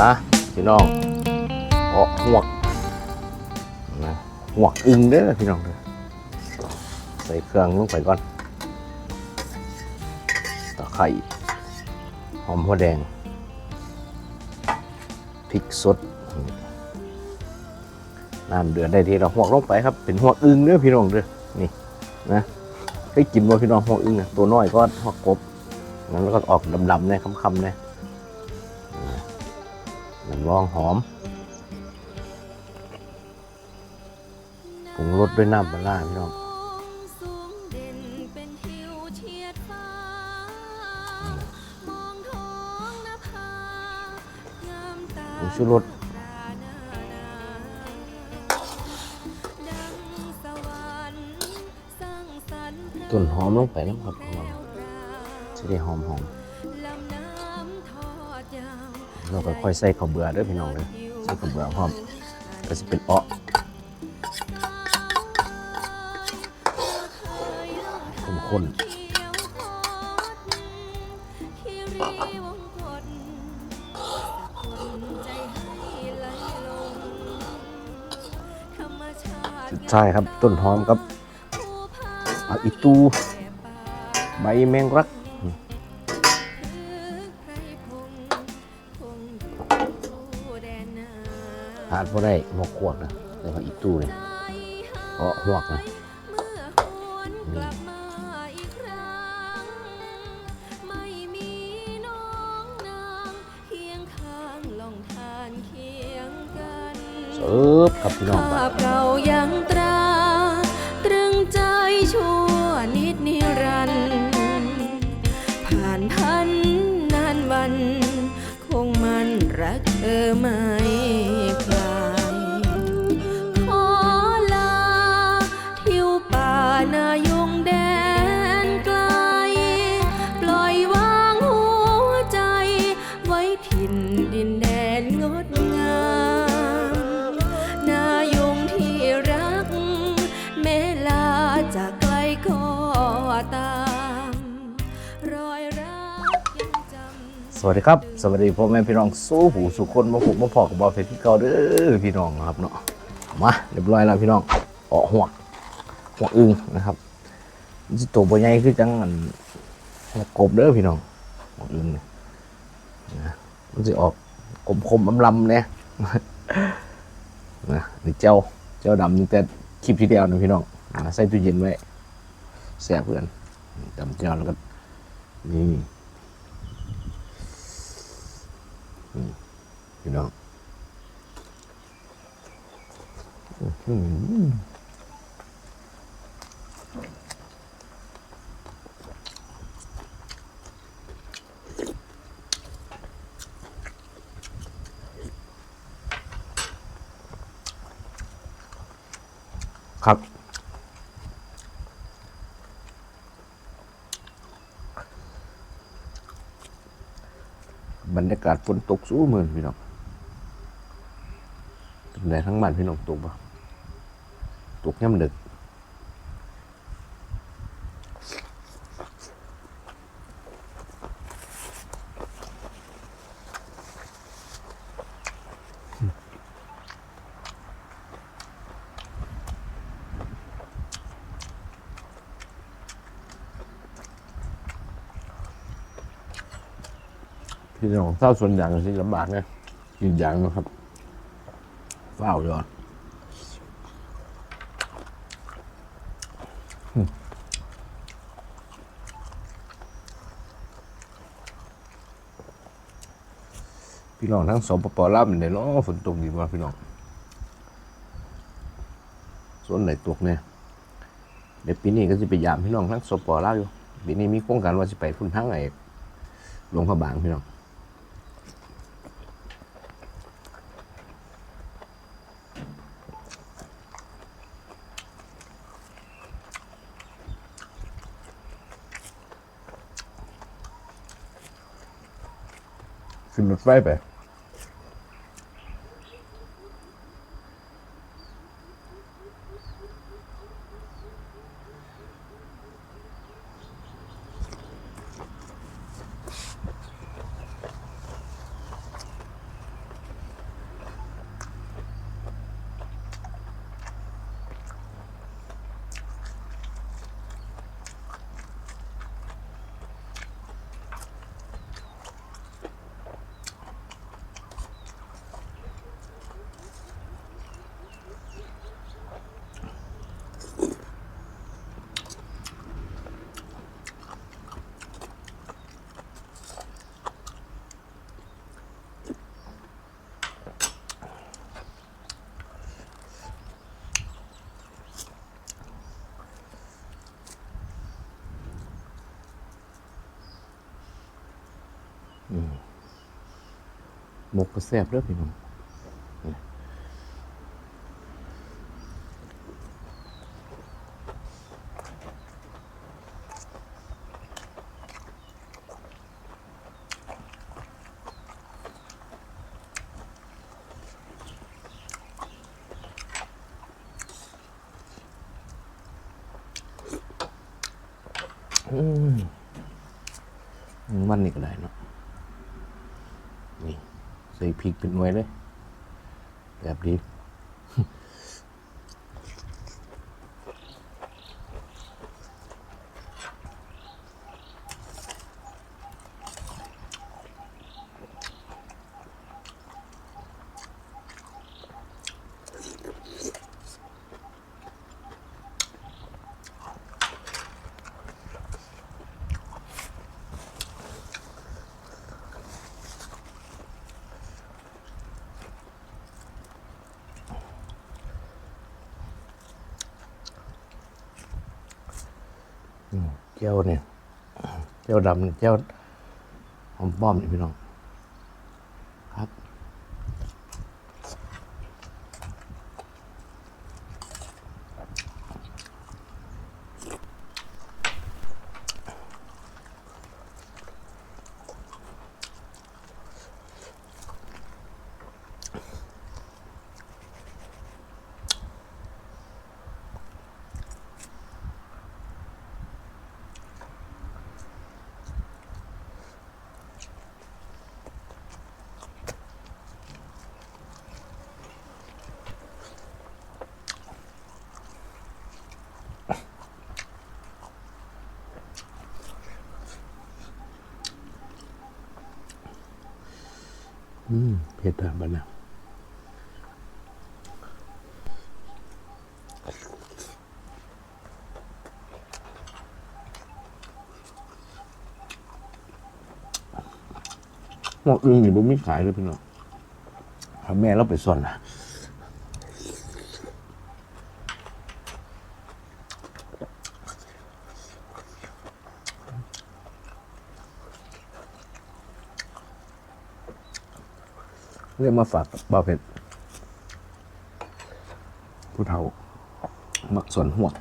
อะพี่น้องเออหวกนะหวกอึงเด้อพี่น้องเด้อใส่เครื่องลงไปก่อน ตะไคร้หอมหัวแดง พริกสดน้ำเดือดได้ทีเราหวกลงไปครับ เป็นหวกอึงเด้อพี่น้องเด้อ นี่นะเคยกินบ่พี่น้องหวกอึงอะตัวน้อยก็หวกกบงั้นแล้วก็ออกดำๆเนี่ยคำๆเนี่ย น้ำรองหอมปรุงรสด้วยน้ำปลาร้าพี่น้องสูงเด่นเป็นทิวเฉียดฟ้ามองท้องนภายามตาผงชูรสปราณานาดังสวรรค์สร้างสรรค์พระต้นหอมลงไปน้ำครับจะได้หอมหอม เราก็ค่อยใส่ข้าวเบื่อด้วยพี่น้องเลยใส่ข้าวเบื่อพร้อมก็จะเป็นเอ้อข้นขียวโคตรคีรีวงกฏสะกดใชาติๆสุดท้ายครับต้นหอมกับอีตูใบแมงรัก ทานพอได้หมกขวดนะแต่ผักอีตูเนี่ยใจหาเอ้อหวกนะเมื่อหวนกลับมาอีกครั้งไม่มีน้องนางเคียงข้างลองทานเคียงกันเสิร์ฟครับพี่น้องภาพเก่ายังตราตรึงใจชั่วนิดนิรันดร์ผ่านพันนานวัน คงมันรักเธอไม่ จากไกลก็ตามรอยรักยังจำสวัสดีครับ สวัสดีพ่อแม่พี่น้องสู้หูสุคนมาผูกมาพอกับบอลเฟสที่เก่าเด้อพี่น้องนะครับเนาะมาเรียบร้อยแล้วพี่น้องออกหัวหัวอึงนะครับมันสิตัวบใหญ่คือจังอันหัวกบเด้อพี่น้องหัวอึงนะมันจะออกคมคมๆลำๆเนี่ยนะนี่เจ้าเจ้าดำนี่แต่คลิปที่เดียวนะพี่น้อง อ่าใส่ตู้เย็นไว้แซ่บเพื่อนดำเจ้าแล้วก็นี่พี่น้องครับ บรรยากาศฝนตกสู้เหมือนพี่น้องแต่ทั้งบ้านพี่น้องตกปะตกย่ำดึก พี่น้องเศร้าส่วนอย่างที่ลำบากเนี่ยอีกอย่างนะครับเฝ้าอยอะอืมพี่น้องทั้งสองปปลาวเป็นไดเนาะฝนตกดีว่าพี่น้องส่วนไหนตกเนี่ยเดี๋ยวปีนี้ก็จะไปยามพี่น้องทั้งสปปลาวอยู่ปีนี้มีโครงการว่าจะไปพุ่นทั้งไอ้หลวงพระบางพี่น้อง ขึ้น หมกก็แซ่บเด้อพี่น้องอืมมันนี่ก็ได้เนาะ ใส่พริกเป็นไว้เลย แบบนี้ แก้วเนี่ยแก้วดำเนี่ยเจ้วหอมป้อมนี่พี่น้อง อืมเผ็ดอะบ้านะหมดอื่นอยู่บ่มีขายเลยพี่น้องถ้าแม่เราไปส่วนนะ เรียกมาฝากบ่าวเผ็ดผู้เฒ่ามักส่วนหัวก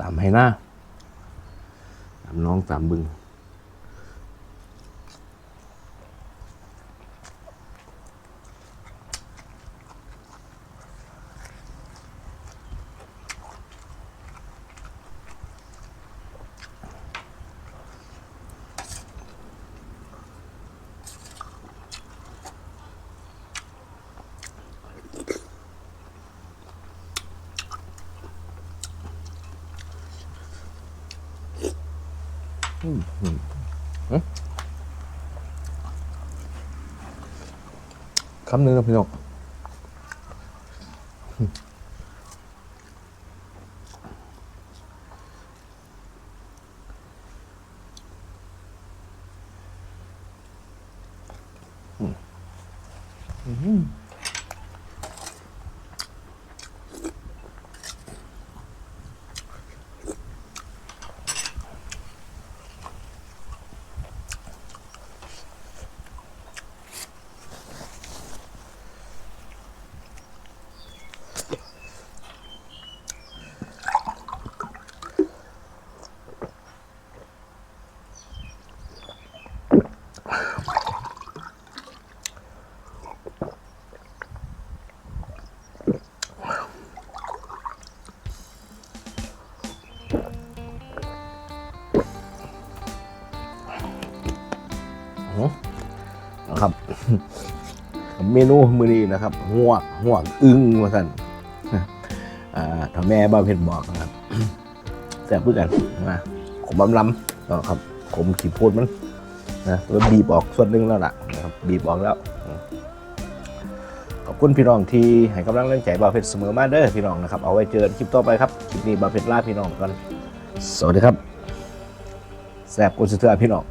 ตามให้หน้าตามน้องตามบึง คำหนึ่งนะพี่น้องนะ เมนูมือนี้นะครับหัวกหัวกอึ้งมาสั่นอ่าถ้าแม่บ้าเพชรบอกนะครับแซ่บเพื่อกันนะขมบำลำนะครับขมขีดโพดมันนะแล้วบีบออกส่วนหนึงแล้วล่ะนะครับบีบออกแล้วขอบคุณพี่น้องที่ให้กำลังแรงใจบ่าเพชรเสมอมาเด้อพี่น้องนะครับเอาไว้เจอกันคลิปต่อไปครับคลิปนี้บ่าเพชรลาพี่น้องกันสวัสดีครับแซ่บกุนเสือพี่น้อง